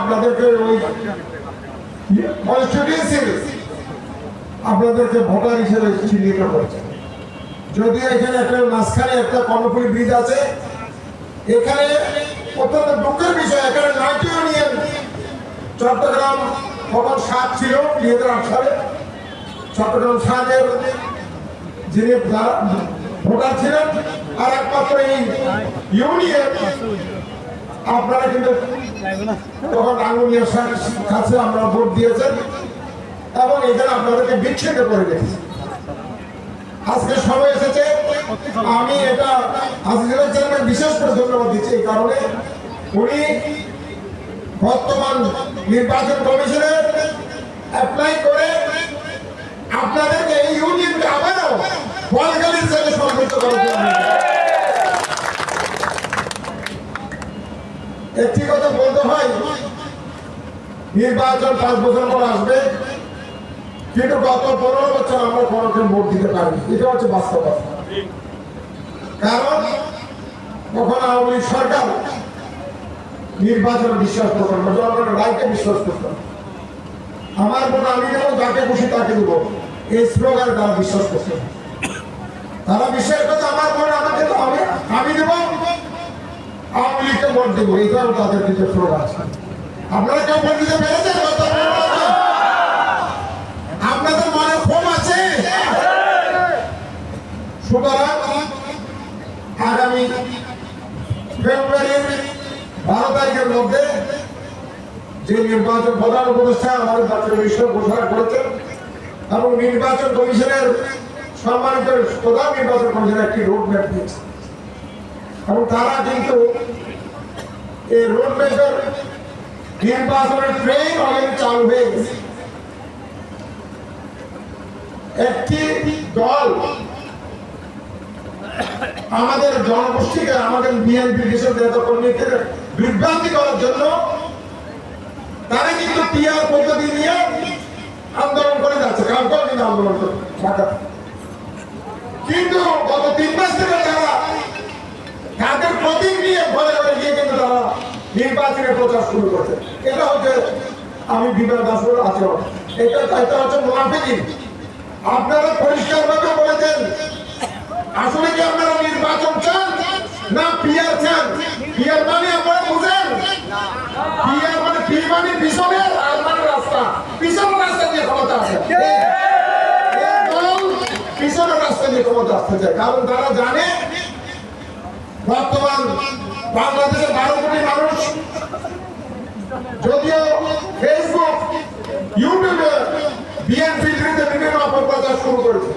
আপনাদেরকে ওই আপনাদেরকে ভোটার হিসেবে চিহ্নিত করছে। যদি এখানে একটা মাঝখানে একটা কর্ণফুলী ব্রিজ আছে, এখানে অত্যন্ত দুঃখের বিষয়, এখানে নয়টি ইউনিয়ন চট্টগ্রাম তখন সাত ছিল দুই হাজার আট সালে। চট্টগ্রাম সাতের যিনি ভোটার ছিলেন, আর একমাত্র এই ইউনিয়ন আপনারা কিন্তু তখন আঙুলিয়ার কাছে আমরা ভোট দিয়েছেন এবং এখানে আপনাদেরকে বিচ্ছিন্ন করে রেখেছি। আজকে সময় এসেছে, আমি এটা আজিজুল চেয়ারম্যান বিশেষ করে ধন্যবাদ দিচ্ছি এই কারণে। উনি বর্তমান নির্বাচন কমিশনের অ্যাপ্লাই করে আপনাদেরকে এই ইউনিয়নকে আবারও বলগালির সাথে সম্পৃক্ত করার জন্য। একটি কথা বলতে হয়, নির্বাচন পাঁচ বছর পর আসবে, কিন্তু গত পনেরো বছর আমরা কোনোকে ভোট দিতে পারিনি। এটা হচ্ছে বাস্তবতা কারণ তখন আওয়ামী লীগ সরকার নির্বাচনে বিশ্বাস করতেন না, জনগণের রায়কে বিশ্বাস করতেন আমার মনে আমি দেবো যাকে খুশি তাকে দেবো, এই স্লোগানে তারা বিশ্বাস করতেন তারা বিশ্বাস করতে আমার ভোট আমাকে তো আমি আমি দেবো লীগকে ভোট দেবো এইটাও তাদের কিছু স্লোগান আছে। আপনারা কেউ ভোট দিতে পেরেছেন? আপনাদের মনে ক্ষোভ আছে? সুতরাং আগামী ফেব্রুয়ারির বারো তারিখের মধ্যে যে নির্বাচন প্রধান উপদেষ্টা আমাদের জাতীয় বিষয় ঘোষণা করেছেন, এবং নির্বাচন কমিশনের সম্মানিত প্রধান নির্বাচন কমিশনের একটি রোড ম্যাপ দিয়েছে। এবং তারা কিন্তু এই রোড ম্যাপের নির্বাচনের ট্রেন অলরেডি চালু একটি দল আমাদের জনগোষ্ঠীকে, আমাদের বিএনপি দেশের নেতা কর্মীকে বিভ্রান্তি করার জন্য তারা কিন্তু টিআর পদ্ধতি নিয়ে আন্দোলন করে যাচ্ছে কালকেও কিন্তু আন্দোলন ঢাকাতে। কিন্তু গত তিন মাস থেকে তারা তাদের প্রতীক নিয়ে ঘরে ঘরে নির্বাচনের প্রচার শুরু করছে। এটা হচ্ছে আমি বিমান দাসের আচরণ। এটা এটা হচ্ছে মুনাফিকিন আপনারা পরিষ্কার ভাবে বলেছেন আসলে কি আপনারা নির্বাচন চান না পিয়ার চান? পিয়ার মানে আপনারা বুঝেন? পিয়ার মানে পি মানে পিছনের আর মানে রাস্তা। পিছনের রাস্তা দিয়ে ক্ষমতা আছে। পিছনের রাস্তা দিয়ে ক্ষমতা আসতে চায় কারণ তারা জানে বর্তমান বাংলাদেশের বারো কোটি মানুষ যদিও ফেসবুক ইউটিউবে বিএনপির বিরুদ্ধে বিভিন্ন অপপ্রচার শুরু করেছে